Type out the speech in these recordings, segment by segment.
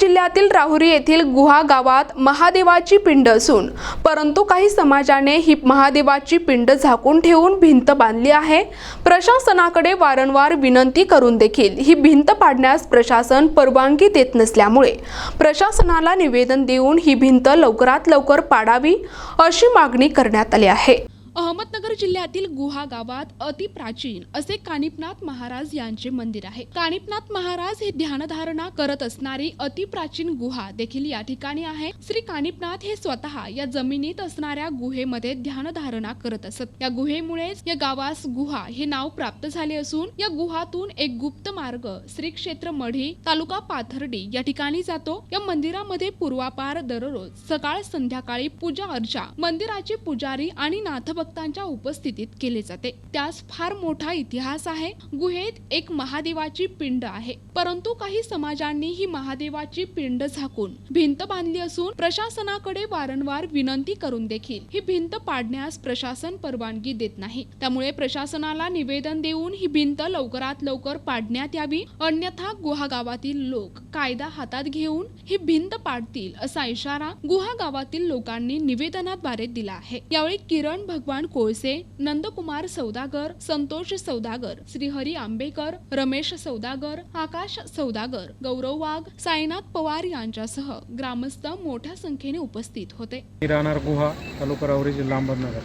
जिल्ह्यातील राहुरी येथील गुहा गावात महादेवाची पिंड असून परंतु काही समाजाने ही महादेवाची पिंड झाकून ठेवून भिंत बांधली आहे. प्रशासनाकडे वारंवार विनंती करून देखील ही भिंत पाडण्यास प्रशासन परवानगी देत नसल्यामुळे प्रशासनाला निवेदन देऊन ही भिंत लवकरात लवकर पाडावी अशी मागणी करण्यात आली आहे. अहमदनगर जिल्ह्यातील गुहा गावात अतिप्राचीन असे कानिपनाथ महाराज यांचे मंदिर आहे. कानिपनाथ महाराज हे ध्यानधारणा करत असणारी अतिप्राचीन गुहा देखील या ठिकाणी आहे. श्री कानिपनाथ हे स्वतः या जमिनीत असणाऱ्या गुहेमध्ये ध्यानधारणा करत असत. या गुहेमुळेच या गावास गुहा हे नाव प्राप्त झाले असून या गुहातून एक गुप्त मार्ग श्री क्षेत्र मढी तालुका पाथर्डी या ठिकाणी जातो. या मंदिरामध्ये पूर्वापार दररोज सकाळ संध्याकाळी पूजा अर्चा मंदिराचे पुजारी आणि भक्तांच्या उपस्थितीत केले जाते. त्यास फार मोठा इतिहास आहे. गुहेत एक महादेवाची पिंड आहे. परंतु काही समाजांनी ही महादेवाची पिंड झाकून भिंत बांधली असून प्रशासनाकडे वारंवार विनंती करून देखील ही भिंत पाडण्यास प्रशासन परवानगी देत नाही. त्यामुळे प्रशासनाला निवेदन देऊन ही भिंत लवकरात लवकर पाडण्यात यावी. अन्यथा गुहा गावातील लोक कायदा हातात घेऊन ही भिंत पाडतील असा इशारा गुहा गावातील लोकांनी निवेदनाद्वारे दिला आहे. यावेळी किरण भगवान कोळसे नंदकुमार सौदागर संतोष सौदागर श्रीहरी आंबेकर रमेश सौदागर आकाश सौदागर गौरव वाघ साईनाथ पवार यांच्यासह ग्रामस्थ मोठ्या संख्येने उपस्थित होते. राहणार गुहा तालुका राहुरी जिल्हा अहमदनगर.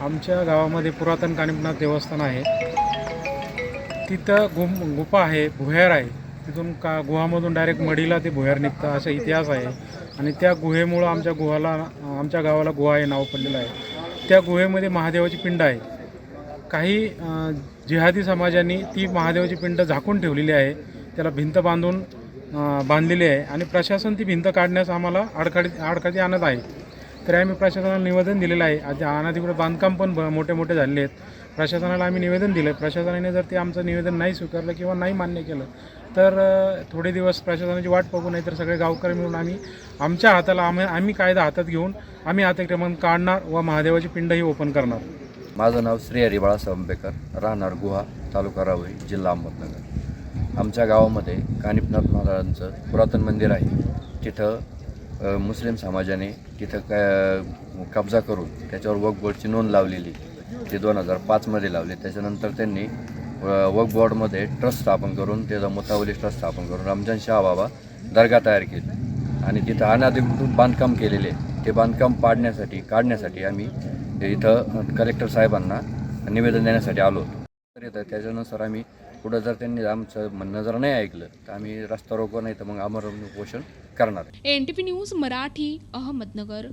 आमच्या गावामध्ये पुरातन कानिपनाथ देवस्थान आहे. तिथं गुम गुफा आहे भुयार आहे. तिथून का गुहामधून डायरेक्ट मडीला ते भुयार निघतं असा इतिहास आहे. आणि त्या गुहेमुळं आमच्या गुहाला आमच्या गावाला गुहा हे नाव पडलेलं आहे. त्या गुहेमध्ये महादेवाची पिंड आहे. काही जिहादी समाजांनी ती महादेवाची पिंड झाकून ठेवलेली आहे. त्याला भिंत बांधून बांधलेली आहे. आणि प्रशासन ती भिंत काढण्यास आम्हाला अडखडी आडकाठी आणत आहे. तर आम्ही प्रशासनाला निवेदन दिलेलं आहे. आता अनाधिकृत बांधकाम पण ब- मोठे मोठे झालेले आहेत. प्रशासनाला आम्ही निवेदन दिलं. आहे प्रशासनाने जर ते आमचं निवेदन नाही स्वीकारलं किंवा नाही मान्य केलं तर थोडे दिवस प्रशासनाची वाट बघू नाही तर सगळे गावकरी मिळून आम्ही आमच्या हाताला आम्ही आम्ही कायदा हातात घेऊन आम्ही अतिक्रमण काढणार व महादेवाची पिंडही ओपन करणार. माझं नाव श्री हरिबाळा बाळासाहेब आंबेकर राहणार गुहा तालुका रावळी जिल्हा अहमदनगर. आमच्या गावामध्ये कानिपनाथ महाराजांचं पुरातन मंदिर आहे. तिथं मुस्लिम समाजाने तिथं क कब्जा करून त्याच्यावर वकबोर्डची नोंद लावलेली. ते दोन हजार पाचमध्ये लावले. त्याच्यानंतर त्यांनी वक बोर्डमध्ये ट्रस्ट स्थापन करून त्याचा मुतावली ट्रस्ट स्थापन करून रमजान शाह बाबा दर्गा तयार केली. आणि तिथं अनाधिकृत बांधकाम केलेले ते बांधकाम पाडण्यासाठी काढण्यासाठी आम्ही इथं कलेक्टर साहेबांना निवेदन देण्यासाठी आलो होतो. तर त्याच्यानुसार आम्ही पुढं जर त्यांनी आमचं म्हणणं जर नाही ऐकलं तर आम्ही रस्ता रोको नाही तर मग आमरण उपोषण करणार N T P news Marathi Ahmednagar.